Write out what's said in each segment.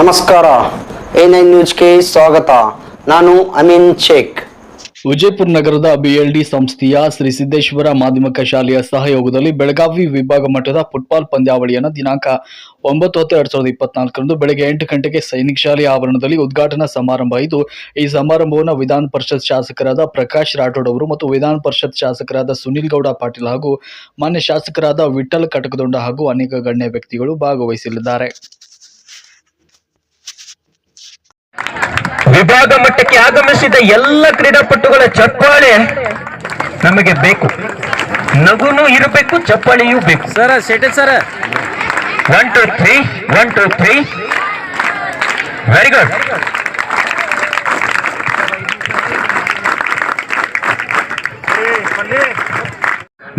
ನಮಸ್ಕಾರ. A nine ನ್ಯೂಸ್ಗೆ ಸ್ವಾಗತ. ನಾನು ಅಮೀನ್ ಶೇಖ್. ವಿಜಯಪುರ ನಗರದ ಬಿಎಲ್ಡಿ ಸಂಸ್ಥೆಯ ಶ್ರೀ ಸಿದ್ದೇಶ್ವರ ಮಾಧ್ಯಮಿಕ ಶಾಲೆಯ ಸಹಯೋಗದಲ್ಲಿ ಬೆಳಗಾವಿ ವಿಭಾಗ ಮಟ್ಟದ ಫುಟ್ಬಾಲ್ ಪಂದ್ಯಾವಳಿಯನ್ನು ದಿನಾಂಕ ಒಂಬತ್ತು ಹತ್ತು ಎರಡ್ ಸಾವಿರದ ಇಪ್ಪತ್ನಾಲ್ಕರಂದು ಬೆಳಗ್ಗೆ ಎಂಟು ಗಂಟೆಗೆ ಸೈನಿಕ ಶಾಲೆಯ ಆವರಣದಲ್ಲಿ ಉದ್ಘಾಟನಾ ಸಮಾರಂಭ ಇದ್ದು ಈ ಸಮಾರಂಭವನ್ನು ವಿಧಾನ ಪರಿಷತ್ ಶಾಸಕರಾದ ಪ್ರಕಾಶ್ ರಾಠೋಡ್ ಅವರು ಮತ್ತು ವಿಧಾನ ಪರಿಷತ್ ಶಾಸಕರಾದ ಸುನಿಲ್ ಗೌಡ ಪಾಟೀಲ್ ಹಾಗೂ ಮಾನ್ಯ ಶಾಸಕರಾದ ವಿಠಲ್ ಕಟಕದೊಂಡ ಹಾಗೂ ಅನೇಕ ಗಣ್ಯ ವ್ಯಕ್ತಿಗಳು ಭಾಗವಹಿಸಲಿದ್ದಾರೆ. ವಿಭಾಗ ಮಟ್ಟಕ್ಕೆ ಆಗಮಿಸಿದ ಎಲ್ಲ ಕ್ರೀಡಾಪಟುಗಳ ಚಪ್ಪಾಳೆ ನಮಗೆ ಬೇಕು. ನಗುನು ಇರಬೇಕು ಚಪ್ಪಾಳೆಯೂ ಬೇಕು. Sir settle sir. One two three one two three very good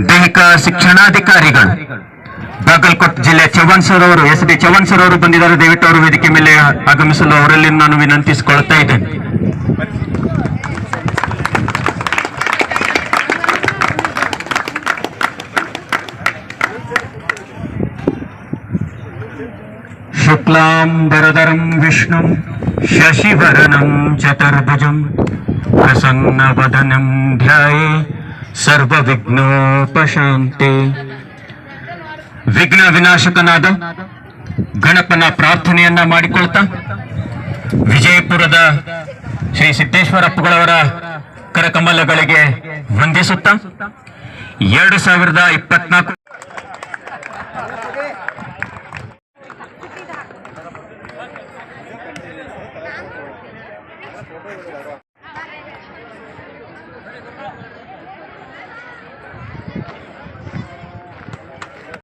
ದೈಹಿಕ ಶಿಕ್ಷಣಾಧಿಕಾರಿಗಳು. ಬಾಗಲಕೋಟ್ ಜಿಲ್ಲೆ ಚವನ್ ಸರ್ ಅವರು, ಎಸ್ ಡಿ ಚವನ್ ಸರ್ ಅವರು ಬಂದಿದ್ದಾರೆ. ದಯವಿಟ್ಟು ಅವರು ವೇದಿಕೆ ಮೇಲೆ ಆಗಮಿಸಲು ಅವರಲ್ಲಿ ನಾನು ವಿನಂತಿಸಿಕೊಳ್ತಾ ಇದ್ದೇನೆ. ಶುಕ್ಲಾಂ ವರದರಂ ವಿಷ್ಣುಂ ಶಶಿವರನಂ ಚತುರ್ಭುಜಂ ಪ್ರಸನ್ನವದನಂ ಧ್ಯಾಯೇ. ಸರ್ವವಿಘ್ನೋಪಶಾಂತೆ. ವಿಘ್ನ ವಿನಾಶಕನಾದ ಗಣಪನ ಪ್ರಾರ್ಥನೆಯನ್ನ ಮಾಡಿಕೊಳ್ತಾ ವಿಜಯಪುರದ ಶ್ರೀ ಸಿದ್ದೇಶ್ವರಪ್ಪಗಳವರ ಕರಕಮಲಗಳಿಗೆ ವಂದಿಸುತ್ತಾ ಎರಡು ಸಾವಿರದ ಇಪ್ಪತ್ನಾಲ್ಕು